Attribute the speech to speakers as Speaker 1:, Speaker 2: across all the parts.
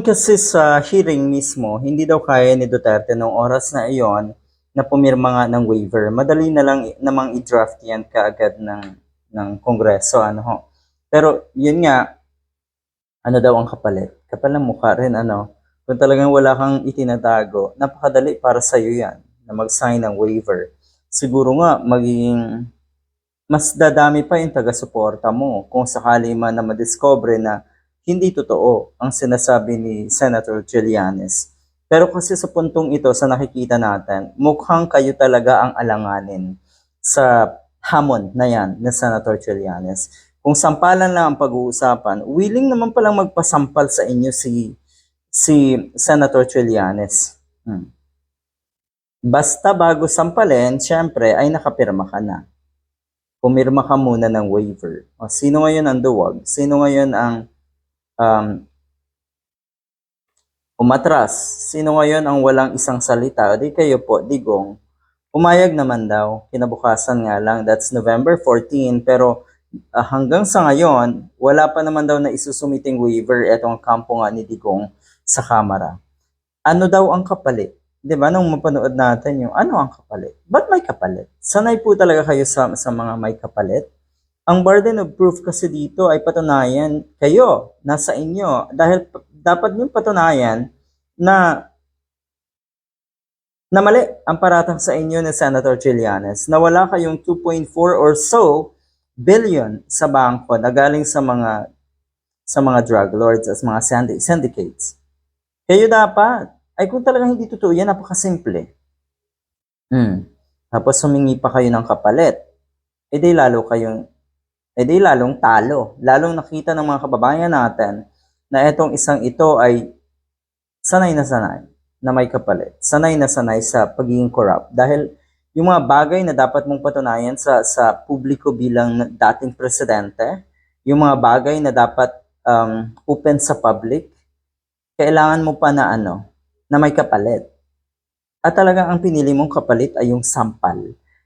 Speaker 1: kasi sa hearing mismo, hindi daw kaya ni Duterte nung oras na iyon na pumirma nga ng waiver. Madali na lang namang i-draft yan kaagad ng, ng Kongreso. Ano ho. Pero yun nga, ano daw ang kapalit? Kapal ng mukha rin, ano. Kung talagang wala kang itinatago, napakadali para sa'yo yan na mag-sign ng waiver. Siguro nga, magiging mas dadami pa yung taga-suporta mo kung sakali man na madiscover na hindi totoo ang sinasabi ni Senator Trillanes. Pero kasi sa puntong ito, sa nakikita natin, mukhang kayo talaga ang alanganin sa hamon na yan ni Senator Trillanes. Kung sampalan lang ang pag-uusapan, willing naman palang magpasampal sa inyo si si Senator Trillanes. Hmm. Basta bago sampalin, syempre ay nakapirma ka na. Pumirma ka muna ng waiver. O, sino ngayon ang duwag? Sino ngayon ang um, umatras? Sino ngayon ang walang isang salita? O di kayo po, digong. Umayag naman daw, kinabukasan nga lang, that's November 14, pero ah, hanggang sa ngayon, wala pa naman daw na isusumiting waiver etong kampo nga ni Digong sa Kamara. Ano daw ang kapalit? 'Di ba nung mapanood natin yung ano ang kapalit? Ba't may kapalit? Sanay po talaga kayo sa, sa mga may kapalit? Ang burden of proof kasi dito ay patunayan kayo, nasa inyo. Dahil dapat niyong patunayan na na mali ang paratang sa inyo ni Senator Trillanes na wala kayong 2.4 or so billion sa bangko na galing sa mga sa mga drug lords at mga syndi- syndicates. Kayo dapat, ay kung talagang hindi totoo yan, napakasimple. Hmm. Tapos humingi pa kayo ng kapalit. E di lalo kayong, e di lalong talo. Lalong nakita ng mga kababayan natin na etong isang ito ay sanay na sanay na may kapalit. Sanay na sanay sa pagiging corrupt. Dahil yung mga bagay na dapat mong patunayan sa sa publiko bilang dating presidente, yung mga bagay na dapat um, open sa public, kailangan mo pa na ano, na may kapalit. At talagang ang pinili mong kapalit ay yung sampal.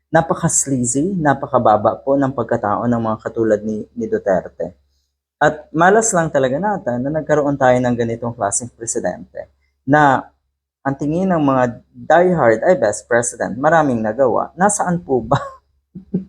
Speaker 1: Napaka-sleazy, napakababa po ng pagkatao ng mga katulad ni, ni Duterte. At malas lang talaga natin na nagkaroon tayo ng ganitong klaseng presidente na ang tingin ng mga diehard ay best president, maraming nagawa. Nasaan po ba?